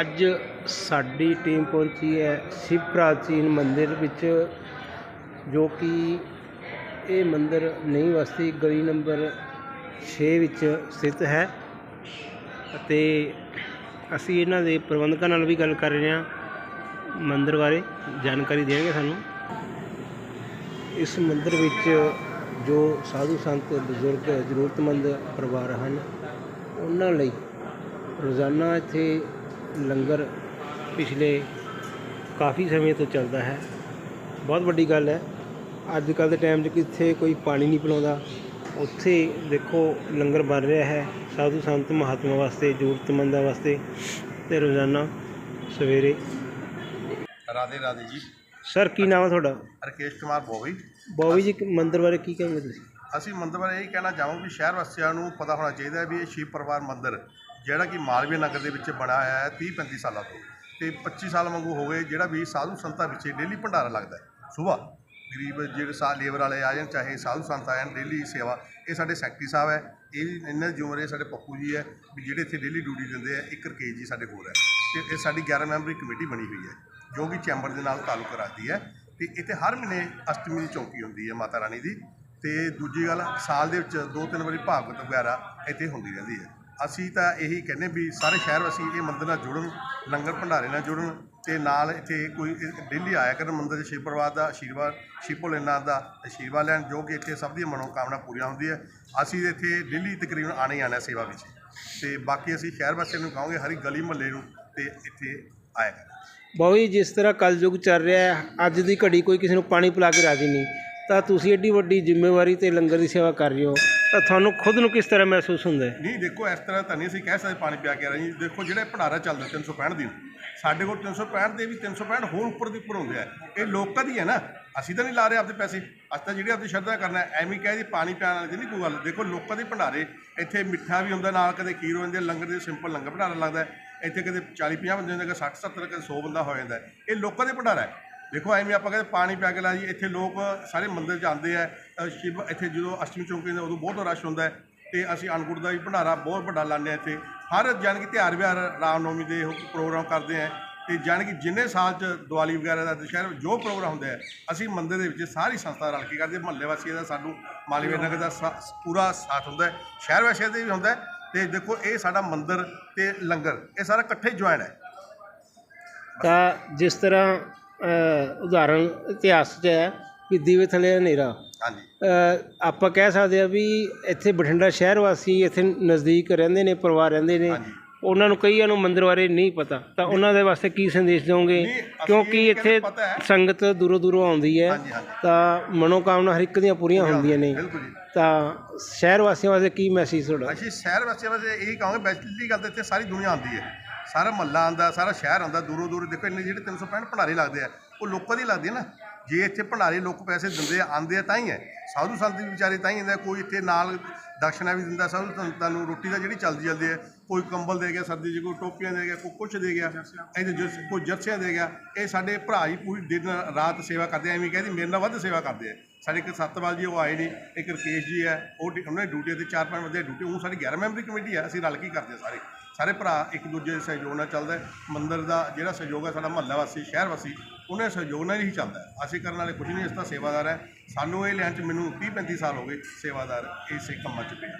ਅੱਜ ਸਾਡੀ ਟੀਮ ਪਹੁੰਚੀ ਹੈ ਸ਼ਿਵ ਪ੍ਰਾਚੀਨ ਮੰਦਿਰ ਵਿੱਚ, ਜੋ ਕਿ ਇਹ ਮੰਦਿਰ ਨਹੀਂ ਵਸਤੀ ਗਲੀ ਨੰਬਰ 6 ਵਿੱਚ ਸਥਿਤ ਹੈ। ਅਤੇ ਅਸੀਂ ਇਹਨਾਂ ਦੇ ਪ੍ਰਬੰਧਕਾਂ ਨਾਲ ਵੀ ਗੱਲ ਕਰ ਰਹੇ ਹਾਂ। ਮੰਦਿਰ ਬਾਰੇ ਜਾਣਕਾਰੀ ਦੇਣਗੇ ਸਾਨੂੰ। ਇਸ ਮੰਦਿਰ ਵਿੱਚ ਜੋ ਸਾਧੂ ਸੰਤ, ਬਜ਼ੁਰਗ, ਜ਼ਰੂਰਤਮੰਦ ਪਰਿਵਾਰ ਹਨ, ਉਹਨਾਂ ਲਈ ਰੋਜ਼ਾਨਾ ਇੱਥੇ ਲੰਗਰ ਪਿਛਲੇ ਕਾਫੀ ਸਮੇਂ ਤੋਂ ਚੱਲਦਾ ਹੈ। ਬਹੁਤ ਵੱਡੀ ਗੱਲ ਹੈ। ਅੱਜ ਕੱਲ੍ਹ ਦੇ ਟਾਈਮ 'ਚ ਕਿੱਥੇ ਕੋਈ ਪਾਣੀ ਨਹੀਂ ਪਿਲਾਉਂਦਾ। ਉੱਥੇ ਦੇਖੋ ਲੰਗਰ ਬਣ ਰਿਹਾ ਹੈ। ਸਾਧੂ ਸੰਤ ਮਹਾਤਮਾ ਵਾਸਤੇ ਜ਼ਰੂਰਤਮੰਦਾਂ ਵਾਸਤੇ ਤੇ ਰੋਜ਼ਾਨਾ ਸਵੇਰੇ। ਰਾਧੇ ਰਾਧੇ ਜੀ। ਸਰ ਕੀ ਨਾਮ ਹੈ ਤੁਹਾਡਾ? ਰਕੇਸ਼ ਕੁਮਾਰ ਬੋਵੀ। ਬੋਬੀ ਜੀ ਮੰਦਿਰ ਬਾਰੇ ਕੀ ਕਹੋਗੇ ਤੁਸੀਂ? ਅਸੀਂ ਮੰਦਰ ਬਾਰੇ ਇਹ ਕਹਿਣਾ ਚਾਹਾਂਗੇ ਵੀ ਸ਼ਹਿਰ ਵਾਸੀਆਂ ਨੂੰ ਪਤਾ ਹੋਣਾ ਚਾਹੀਦਾ ਹੈ ਵੀ ਇਹ ਸ਼ਿਵ ਪਰਿਵਾਰ ਮੰਦਿਰ ਜਿਹੜਾ ਕਿ ਮਾਲਵੇ ਨਗਰ ਦੇ ਵਿੱਚ ਬਣਾ ਹੋਇਆ ਹੈ 30 35 ਸਾਲਾਂ ਤੋਂ ਤੇ 25 ਸਾਲ ਵਾਂਗੂ ਹੋ ਗਏ, ਜਿਹੜਾ ਵੀ ਸਾਧੂ ਸੰਤਾਂ ਵਿੱਚ ਡੇਲੀ ਭੰਡਾਰਾ ਲੱਗਦਾ ਹੈ। ਸਵੇਰ ਗਰੀਬ ਜਿਹੜੇ ਸਾ, ਲੇਬਰ ਵਾਲੇ ਆ ਜਾਣ, ਚਾਹੇ ਸਾਧੂ ਸੰਤ ਆ ਜਾਣ, ਡੇਲੀ ਸੇਵਾ, ਇਹ ਸਾਡੇ ਸੈਕਟਰੀ ਸਾਹਿਬ ਹੈ। ਇਹ ਇਹਨਾਂ ਦੀ ਜ਼ਿੰਮੇਵਾਰੀ ਸਾਡੇ ਪੱਪੂ ਜੀ ਹੈ, ਵੀ ਜਿਹੜੇ ਇੱਥੇ ਡੇਲੀ ਡਿਊਟੀ ਦਿੰਦੇ ਆ, ਇੱਕ ਰਕੇਸ਼ ਜੀ ਸਾਡੇ ਕੋਲ ਹੈ। ਤੇ ਇਹ ਸਾਡੀ 11 ਮੈਂਬਰੀ ਕਮੇਟੀ ਬਣੀ ਹੋਈ ਹੈ, ਜੋ ਕਿ ਚੈਂਬਰ ਦੇ ਨਾਲ ਤਾਲੁਕ ਰੱਖਦੀ ਹੈ। ਤੇ ਇੱਥੇ ਹਰ ਮਹੀਨੇ ਅਸ਼ਟਮੀ ਦੀ ਚੌਕੀ ਹੁੰਦੀ ਹੈ ਮਾਤਾ ਰਾਣੀ ਦੀ। ਤੇ ਦੂਜੀ ਗੱਲ, ਸਾਲ ਦੇ ਵਿੱਚ ਦੋ ਤਿੰਨ ਵਾਰੀ ਭਾਗਵਤ ਵਗੈਰਾ ਇੱਥੇ ਹੁੰਦੀ ਰਹਿੰਦੀ ਹੈ। ਅਸੀਂ ਤਾਂ ਇਹੀ ਕਹਿੰਦੇ ਵੀ ਸਾਰੇ ਸ਼ਹਿਰ ਵਾਸੀ ਇਹ ਮੰਦਰ ਨਾਲ ਜੁੜਨ, ਲੰਗਰ ਭੰਡਾਰੇ ਨਾਲ ਜੁੜਨ ਤੇ ਨਾਲ ਇੱਥੇ ਕੋਈ ਡੇਲੀ ਆਇਆ ਕਰਨ ਮੰਦਰ ਦੇ ਸ਼ਿਵ ਪਰਿਵਾਰ ਦਾ ਆਸ਼ੀਰਵਾਦ ਸ਼ਿਵ ਭੋਲੇਨਾਥ ਦਾ ਆਸ਼ੀਰਵਾਦ ਲੈਣ ਜੋ ਕਿ ਇੱਥੇ ਸਭ ਦੀਆਂ ਮਨੋਕਾਮਨਾ ਪੂਰੀਆਂ ਹੁੰਦੀ ਹੈ। ਅਸੀਂ ਇੱਥੇ ਡੇਲੀ ਤਕਰੀਬਨ ਆਣੇ ਹੀ ਆਣਾ ਸੇਵਾ ਵਿੱਚ। ਤੇ ਬਾਕੀ ਅਸੀਂ ਸ਼ਹਿਰ ਵਾਸੀਆਂ ਨੂੰ ਕਹਾਂਗੇ ਹਰੀ ਗਲੀ ਮਹੱਲੇ ਨੂੰ ਤੇ ਇੱਥੇ ਆਇਆ ਕਰਨ ਬੋਬੀ ਜਿਸ ਤਰ੍ਹਾਂ ਕਲਯੁਗ ਚੱਲ ਰਿਹਾ ਹੈ, ਅੱਜ ਦੀ ਘੜੀ ਕੋਈ ਕਿਸੇ ਨੂੰ ਪਾਣੀ ਪਿਲਾ ਕੇ ਰਾਜੀ ਨਹੀਂ। ਤਾਂ ਤੁਸੀਂ ਏਡੀ ਵੱਡੀ ਜ਼ਿੰਮੇਵਾਰੀ ਤੇ ਲੰਗਰ ਦੀ ਸੇਵਾ ਕਰ ਰਹੇ ਹੋ। ਤਾਂ ਤੁਹਾਨੂੰ ਖੁਦ ਨੂੰ ਕਿਸ ਤਰ੍ਹਾਂ ਮਹਿਸੂਸ ਹੁੰਦਾ ਹੈ? ਨਹੀਂ ਦੇਖੋ ਇਸ ਤਰ੍ਹਾਂ ਤਾਂ ਨਹੀਂ ਅਸੀਂ ਕਹਿ ਸਕਦੇ ਪਾਣੀ ਪਿਆ ਕੇ ਰਾਜੀ ਦੇਖੋ ਜਿਹੜੇ ਭੰਡਾਰਾ ਚੱਲਦਾ 365 ਦਿਨ। ਸਾਡੇ ਕੋਲ 365 ਦੇ ਵੀ 365 ਹੋਰ ਉੱਪਰ ਦੀ ਉੱਪਰ ਹੁੰਦੇ ਆ। ਇਹ ਲੋਕਾਂ ਦੀ ਹੈ ਨਾ। ਅਸੀਂ ਤਾਂ ਨਹੀਂ ਲਾ ਰਹੇ ਆਪਦੇ ਪੈਸੇ। ਅਸੀਂ ਤਾਂ ਜਿਹੜੇ ਆਪਦੀ ਸ਼ਰਧਾ ਕਰਨਾ ਹੈ, ਐਵੇਂ ਕਹਿ ਦੀ ਪਾਣੀ ਪਿਆਣ ਵਾਲੀ ਨਹੀਂ ਕੋਈ ਗੱਲ। ਦੇਖੋ ਲੋਕਾਂ ਦੇ ਭੰਡਾਰੇ ਇੱਥੇ ਮਿੱਠਾ ਵੀ ਹੁੰਦਾ ਨਾਲ ਕਦੇ ਖੀਰ ਹੋ ਜਾਂਦੀ ਲੰਗਰ ਦੇ ਸਿੰਪਲ ਲੰਗਰ ਭੰਡਾਰਾ ਲੱਗਦਾ ਹੈ। ਇੱਥੇ ਕਦੇ 40 50 ਬੰਦੇ ਹੁੰਦੇ ਕਦੇ 60 70 ਕਦੇ 100 ਬੰਦਾ ਹੋ ਜਾਂਦਾ। ਇਹ ਲੋਕਾਂ ਦੇ ਭੰਡਾਰਾ ਹੈ। ਦੇਖੋ ਐਵੇਂ ਆਪਾਂ ਕਹਿੰਦੇ ਪਾਣੀ ਪਿਆ ਕੇ ਲਾ ਜੀ ਇੱਥੇ ਲੋਕ ਸਾਰੇ ਮੰਦਿਰ 'ਚ ਆਉਂਦੇ ਆ ਅ, ਸ਼ਿਵ ਇੱਥੇ ਜਦੋਂ ਅਸ਼ਟਮੀ ਚੌਂਕੀ ਹੁੰਦਾ ਉਦੋਂ ਬਹੁਤ ਰਸ਼ ਹੁੰਦਾ ਹੈ ਤੇ ਅਸੀਂ ਅਨਗੁੜ ਦਾ ਵੀ ਭੰਡਾਰਾ ਬਹੁਤ ਵੱਡਾ ਲਾਉਂਦੇ ਹਾਂ ਇੱਥੇ। ਹਰ ਜਾਣ ਕਿ ਤਿਉਹਾਰ ਵਿਹਾਰ ਰਾਮਨੌਮੀ ਦੇ ਪ੍ਰੋਗਰਾਮ ਕਰਦੇ ਆ ਤੇ ਜਾਣ ਕਿ ਜਿੰਨੇ ਸਾਲ ਚ ਦੀਵਾਲੀ ਵਗੈਰਾ ਦਾ ਦੁਸ਼ਹਿਰਾ ਜੋ ਪ੍ਰੋਗਰਾਮ ਹੁੰਦਾ ਹੈ ਅਸੀਂ ਮੰਦਿਰ ਦੇ ਵਿੱਚ ਸਾਰੀ ਸੰਸਥਾ ਰਲ ਕੇ ਕਰਦੇ ਮਹੱਲੇ ਵਾਸੀਆਂ ਦਾ ਸਾਨੂੰ ਮਾਲਵੀ ਨਗਰ ਦਾ ਸਾ- ਪੂਰਾ ਸਾਥ ਹੁੰਦਾ ਹੈ ਸ਼ਹਿਰ ਵਾਸੀਆਂ ਦੇ ਵੀ ਹੁੰਦਾ ਹੈ ਤੇ ਦੇਖੋ ਇਹ ਸਾਡਾ ਮੰਦਿਰ ਤੇ ਲੰਗਰ ਇਹ ਸਾਰਾ ਇਕੱਠੇ ਜੁਆਇਨ ਹੈ। ਤਾਂ ਜਿਸ ਤਰ੍ਹਾਂ ਉਦਾਹਰਣ ਇਤਿਹਾਸ 'ਚ ਹੈ ਕਿ ਦੀਵੇ ਥੱਲੇ ਹਨੇਰਾ। ਹਾਂਜੀ। ਆਪਾਂ ਕਹਿ ਸਕਦੇ ਆ ਵੀ ਇੱਥੇ ਬਠਿੰਡਾ ਸ਼ਹਿਰ ਵਾਸੀ ਇੱਥੇ ਨਜ਼ਦੀਕ ਰਹਿੰਦੇ ਨੇ ਪਰਿਵਾਰ ਰਹਿੰਦੇ ਨੇ। ਉਹਨਾਂ ਨੂੰ ਕਈਆਂ ਨੂੰ ਮੰਦਿਰ ਬਾਰੇ ਨਹੀਂ ਪਤਾ। ਤਾਂ ਉਹਨਾਂ ਦੇ ਵਾਸਤੇ ਕੀ ਸੰਦੇਸ਼ ਦਿਓਗੇ? ਕਿਉਂਕਿ ਇੱਥੇ। ਸੰਗਤ ਦੂਰੋਂ ਦੂਰੋਂ ਆਉਂਦੀ ਹੈ। ਤਾਂ ਮਨੋਕਾਮਨਾ ਹਰ ਇੱਕ ਦੀਆਂ ਪੂਰੀਆਂ ਹੁੰਦੀਆਂ ਨੇ। ਤਾਂ ਸ਼ਹਿਰ ਵਾਸੀਆਂ ਵਾਸਤੇ ਕੀ ਮੈਸੇਜ ਤੁਹਾਡਾ? ਅਸੀਂ ਸ਼ਹਿਰ ਵਾਸੀਆਂ ਵਾਸਤੇ ਇਹ ਕਹਾਂਗੇ ਬੈਸਟਲੀ ਗੱਲ ਤਾਂ ਇੱਥੇ ਸਾਰੀ ਦੁਨੀਆ ਆਉਂਦੀ ਹੈ। ਸਾਰਾ ਮਹੱਲਾ ਆਉਂਦਾ, ਸਾਰਾ ਸ਼ਹਿਰ ਆਉਂਦਾ, ਦੂਰੋਂ ਦੂਰ ਦੇਖੋ ਇੰਨੇ ਜਿਹੜੇ 365 ਭੰਡਾਰੇ ਲੱਗਦੇ ਆ, ਉਹ ਲੋਕਾਂ ਦੀ ਲੱਗਦੇ ਆ ਨਾ। ਜੇ ਇੱਥੇ ਭੰਡਾਰੇ ਲੋਕ ਪੈਸੇ ਦਿੰਦੇ ਆ, ਆਉਂਦੇ ਆ ਤਾਂ ਹੀ ਹੈ। ਸਾਧੂ ਸੰਤ ਵੀ ਵਿਚਾਰੇ ਤਾਂ ਹੀ ਆਉਂਦੇ ਆ ਕੋਈ ਇੱਥੇ ਨਾਲ ਦਕਸ਼ਨਾ ਵੀ ਦਿੰਦਾ, ਸਾਧੂ ਸੰਤਾਂ ਨੂੰ ਰੋਟੀ ਦਾ ਜਿਹੜੀ ਚੱਲਦੀ ਚੱਲਦੀ ਹੈ, ਕੋਈ ਕੰਬਲ ਦੇ ਗਿਆ, ਸਰਦੀ 'ਚ ਕੋਈ ਟੋਪੀਆਂ ਦੇ ਗਿਆ, ਕੋਈ ਕੁਛ ਦੇ ਗਿਆ, ਇਹਦੇ ਜਰਸ, ਕੋਈ ਜਰਸੀਆਂ ਦੇ ਗਿਆ, ਇਹ ਸਾਡੇ ਭਰਾ ਹੀ ਪੂਰੀ ਦਿਨ ਰਾਤ ਸੇਵਾ ਕਰਦੇ ਆ, ਐਵੇਂ ਕਹਿੰਦੀ ਮੇਰੇ ਨਾਲ ਵੱਧ ਸੇਵਾ ਕਰਦੇ ਆ। ਸਾਡੇ ਇੱਕ ਸੱਤਵਾਲ ਜੀ, ਉਹ ਆਏ ਨੇ, ਇੱਕ ਰਕੇਸ਼ ਜੀ ਹੈ, ਉਹ ਉਹਨਾਂ ਦੀ ਡਿਊਟੀ ਤੇ ਚਾਰ ਪੰਜ ਬੰਦੇ ਡਿਊਟੀ, ਉਹ ਸਾਡੀ 11 ਮੈਂਬਰੀ ਕਮੇਟੀ ਹੈ, ਅਸੀਂ ਰਲ ਕੇ ਕਰਦੇ ਹਾਂ ਸਾਰੇ। ਸਾਰੇ ਭਰਾ ਇੱਕ ਦੂਜੇ ਦੇ ਸਹਿਯੋਗ ਨਾਲ ਚੱਲਦਾ ਮੰਦਿਰ ਦਾ ਜਿਹੜਾ ਸਹਿਯੋਗ ਹੈ ਸਾਡਾ ਮਹੱਲਾ ਵਾਸੀ ਸ਼ਹਿਰ ਵਾਸੀ ਉਹਨਾਂ ਦੇ ਸਹਿਯੋਗ ਨਾਲ ਹੀ ਚੱਲਦਾ ਅਸੀਂ ਕਰਨ ਵਾਲੇ ਕੁਝ ਨਹੀਂ ਇਸ ਦਾ ਸੇਵਾਦਾਰ ਹੈ। ਸਾਨੂੰ ਇਹ ਲੈਣ ਚ ਮੈਨੂੰ 30 35 ਸਾਲ ਹੋ ਗਏ ਸੇਵਾਦਾਰ ਇਸੇ ਕੰਮਾਂ ਚ ਪਿਆ।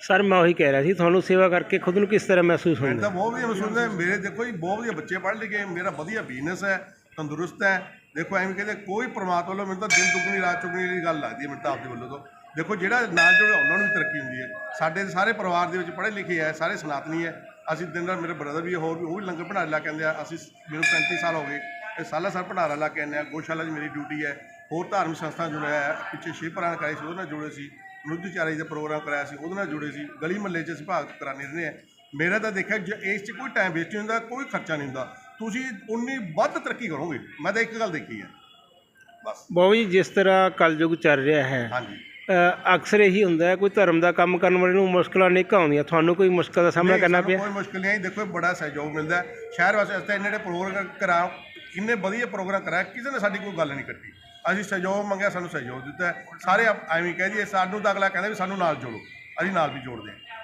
ਸਰ ਮੈਂ ਉਹੀ ਕਹਿ ਰਿਹਾ ਸੀ ਤੁਹਾਨੂੰ ਸੇਵਾ ਕਰਕੇ ਖੁਦ ਨੂੰ ਕਿਸ ਤਰ੍ਹਾਂ ਮਹਿਸੂਸ ਹੁੰਦਾ? ਤਾਂ ਬਹੁਤ ਵਧੀਆ ਮਹਿਸੂਸ ਹੁੰਦਾ। ਮੇਰੇ ਦੇਖੋ ਜੀ ਬਹੁਤ ਵਧੀਆ ਬੱਚੇ ਪੜ੍ਹ ਲਿਖੇ ਮੇਰਾ ਵਧੀਆ ਬਿਜ਼ਨਸ ਹੈ ਤੰਦਰੁਸਤ ਹੈ। ਦੇਖੋ ਐਵੇਂ ਕਹਿੰਦੇ ਕੋਈ ਪ੍ਰਮਾਤਮਾ ਵੱਲੋਂ ਮੈਨੂੰ ਤਾਂ ਦਿਨ ਦੁਗਣੀ ਰਾਤ ਚੁਗਣੀ ਦੀ ਗੱਲ ਲੱਗਦੀ ਹੈ ਮੈਨੂੰ ਤਾਂ ਆਪਦੇ ਵੱਲੋਂ ਤੋਂ। ਦੇਖੋ ਜਿਹੜਾ ਨਾਲ ਜੁੜਿਆ ਉਹਨਾਂ ਨੂੰ ਵੀ ਤਰੱਕੀ ਹੁੰਦੀ ਹੈ। ਸਾਡੇ ਸਾਰੇ ਪਰਿਵਾਰ ਦੇ ਵਿੱਚ ਪੜ੍ਹੇ ਲਿਖੇ ਹੈ ਸਾਰੇ ਸਨਾਤਨੀ ਹੈ। ਅਸੀਂ ਦਿਨ ਰਾਤ ਮੇਰੇ ਬ੍ਰਦਰ ਵੀ ਹੋਰ ਵੀ ਉਹ ਵੀ ਲੰਗਰ ਭੰਡਾਰੇ ਲਾ ਕੇ ਆਉਂਦੇ ਆ। ਅਸੀਂ ਮੈਨੂੰ 35 ਸਾਲ ਹੋ ਗਏ। ਇਹ ਸਾਲਾ ਸਾਲ ਭੰਡਾਰਾ ਲਾ ਕੇ ਆਉਂਦੇ ਆ। ਗੋਸ਼ਾਲਾ 'ਚ ਮੇਰੀ ਡਿਊਟੀ ਹੈ। ਹੋਰ ਧਾਰਮਿਕ ਸੰਸਥਾ ਜੁੜਿਆ ਹੈ ਪਿੱਛੇ ਸ਼ਿਵ ਪ੍ਰਾਣ ਕਰਾਈ ਸੀ ਉਹਦੇ ਨਾਲ ਜੁੜੇ ਸੀ। ਨੁੱਧਚਾਰੀ ਦਾ ਪ੍ਰੋਗਰਾਮ ਕਰਾਇਆ ਸੀ ਉਹਦੇ ਨਾਲ ਜੁੜੇ ਸੀ। ਗਲੀ ਮਹੱਲੇ 'ਚ ਅਸੀਂ ਭਾਗ ਕਰਾਣੇ ਰਹਿੰਦੇ ਆ। ਮੇਰਾ ਤਾਂ ਦੇਖਿਆ ਜੇ ਇਸ 'ਚ ਕੋਈ ਟਾਈਮ ਵੇਸਟ ਨਹੀਂ ਹੁੰਦਾ ਕੋਈ ਖਰਚਾ ਨਹੀਂ ਹੁੰਦਾ। ਤੁਸੀਂ ਉਨੀ ਵੱਧ ਤਰੱਕੀ ਕਰੋਗੇ। ਮੈਂ ਤਾਂ ਇੱਕ ਗੱਲ ਦੇਖੀ ਹੈ। ਬਸ। ਬਾਬੂ ਜੀ ਜਿਸ ਤਰ੍ਹਾਂ ਕਲਯੁਗ ਚੱਲ ਰਿਹਾ ਹੈ ਹਾਂਜੀ। ਅਕਸਰ ਇਹੀ ਹੁੰਦਾ ਕੋਈ ਧਰਮ ਦਾ ਕੰਮ ਕਰਨ ਵਾਲੇ ਨੂੰ ਮੁਸ਼ਕਲਾਂ ਅਨੇਕਾਂ ਆਉਂਦੀਆਂ ਤੁਹਾਨੂੰ ਕੋਈ ਮੁਸ਼ਕਲ ਦਾ ਸਾਹਮਣਾ ਨਹੀਂ, ਕਰਨਾ ਪਿਆ? ਕੋਈ ਮੁਸ਼ਕਲ ਨਹੀਂ ਦੇਖੋ ਬੜਾ ਸਹਿਯੋਗ ਮਿਲਦਾ। ਸ਼ਹਿਰ ਵਾਸਤੇ ਇੰਨੇ ਪ੍ਰੋਗਰਾਮ ਕਰਾ ਕਿੰਨੇ ਵਧੀਆ ਪ੍ਰੋਗਰਾਮ ਕਰਾਇਆ ਕਿਸੇ ਨੇ ਸਾਡੀ ਕੋਈ ਗੱਲ ਨਹੀਂ ਕੱਟੀ। ਅਸੀਂ ਸਹਿਯੋਗ ਮੰਗਿਆ ਸਾਨੂੰ ਸਹਿਯੋਗ ਦਿੱਤਾ। ਸਾਰੇ ਐਵੇਂ ਕਹਿ ਦਈਏ ਸਾਨੂੰ ਤਾਂ ਅਗਲਾ ਕਹਿੰਦਾ ਵੀ ਸਾਨੂੰ ਨਾਲ ਜੋੜੋ। ਅਸੀਂ ਨਾਲ ਵੀ ਜੋੜਦੇ ਹਾਂ।